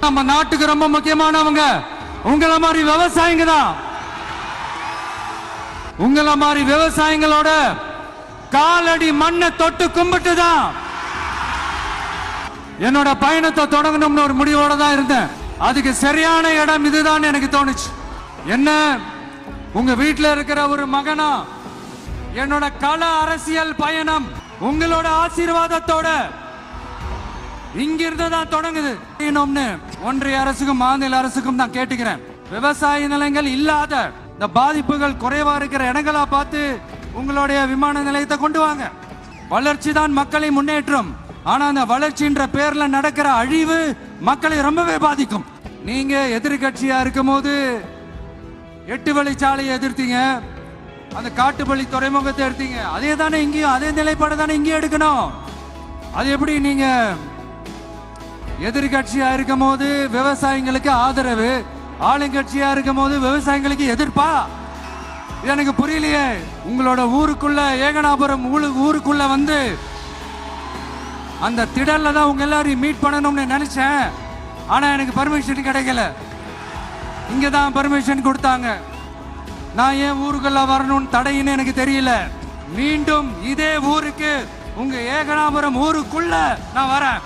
நம்ம நாட்டுக்கு ரொம்ப முக்கியமானவங்க. உங்களை மாதிரி விவசாயிங்க தான். உங்களை மாதிரி விவசாயிகளோட காலடி மண்ணை தொட்டு கும்பிட்டு தான். என்னோட பயணத்தை தொடங்கணும்னு ஒரு முடிவோட தான் இருந்தேன். அதுக்கு சரியான இடம் இதுதான் எனக்கு தோணுச்சு. என்ன? உங்க வீட்டில் இருக்கிற ஒரு மகனா? என்னோட கள அரசியல் பயணம் உங்களோட ஆசீர்வாதத்தோட இங்கிருந்து தான் தொடங்குது. செய்யணும்னு ஒன்றிய அரசுக்கும் மாநில அரசுக்கும் நான் கேட்டுக்கிறேன். விவசாய நிலங்கள் இல்லாத இந்த பாதிப்புகள் குறைவா இருக்கிற இடங்களா பார்த்து உங்களுடைய விமான நிலையத்தை கொண்டு வாங்க. வளர்ச்சி தான் மக்களை முன்னேற்றம். ஆனா அந்த வளர்ச்சின்ற பேர்ல நடக்கிற அழிவு மக்களை ரொம்பவே பாதிக்கும். நீங்க எதிர்கட்சியா இருக்கும் போது எட்டு வழிச்சாலையை எதிர்த்தீங்க. அந்த காட்டுப்பள்ளி துறைமுகத்தை எடுத்தீங்க. அதே தானே இங்கேயும் அதே நிலைப்பாடு தானே இங்கேயும் எடுக்கணும். அது எப்படி நீங்க எதிர்கட்சியா இருக்கும் போது விவசாயிங்களுக்கு ஆதரவு ஆளுங்கட்சியா இருக்கும் போது விவசாயிங்களுக்கு எதிர்ப்பா எனக்கு புரியலையே. உங்களோட ஊருக்குள்ள ஏகனாபுரம் ஊருக்குள்ள வந்து அந்த திடல்ல தான் உங்க எல்லாரையும் மீட் பண்ணணும்னு நினைச்சேன். ஆனா எனக்கு பர்மிஷன் கிடைக்கல. இங்க தான் பர்மிஷன் கொடுத்தாங்க. நான் ஏன் ஊருக்குள்ள வரணும்னு தடையின்னு எனக்கு தெரியல. மீண்டும் இதே ஊருக்கு உங்க ஏகனாபுரம் ஊருக்குள்ள நான் வரேன்.